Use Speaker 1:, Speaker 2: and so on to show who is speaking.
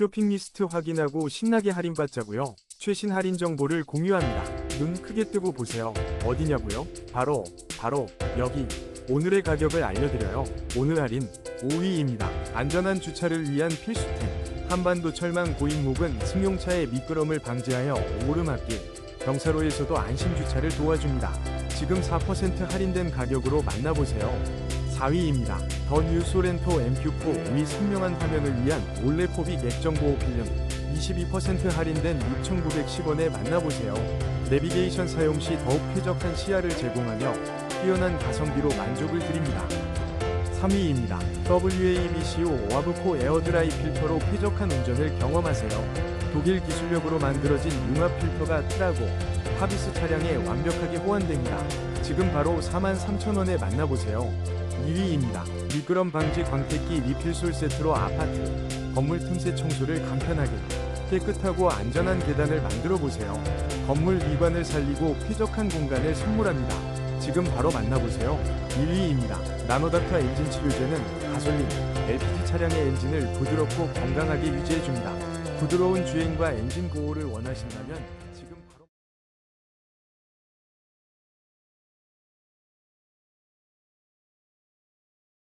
Speaker 1: 쇼핑 리스트 확인하고 신나게 할인받자고요. 최신 할인 정보를 공유합니다. 눈 크게 뜨고 보세요. 어디냐고요? 바로 바로 여기. 오늘의 가격을 알려드려요. 오늘 할인 5위입니다. 안전한 주차를 위한 필수템. 한반도 철망 고인목은 승용차의 미끄럼을 방지하여 오르막길, 경사로에서도 안심 주차를 도와줍니다. 지금 4% 할인된 가격으로 만나보세요. 4위입니다. 더 뉴 소렌토 MQ4 위 선명한 화면을 위한 올레 포빅 액정 보호 필름 22% 할인된 6,910원에 만나보세요. 내비게이션 사용 시 더욱 쾌적한 시야를 제공하며 뛰어난 가성비로 만족을 드립니다. 3위입니다. WABCO 와브코 에어드라이 필터로 쾌적한 운전을 경험하세요. 독일 기술력으로 만들어진 융합 필터가 트라고, 하비스 차량에 완벽하게 호환됩니다. 지금 바로 43,000원에 만나보세요. 2위입니다. 미끄럼 방지 광택기 리필솔 세트로 아파트, 건물 틈새 청소를 간편하게, 깨끗하고 안전한 계단을 만들어 보세요. 건물 미관을 살리고 쾌적한 공간을 선물합니다. 지금 바로 만나보세요. 1위입니다. 나노닥터 엔진 치료제는 가솔린, LPG 차량의 엔진을 부드럽고 건강하게 유지해줍니다. 부드러운 주행과 엔진 보호를 원하신다면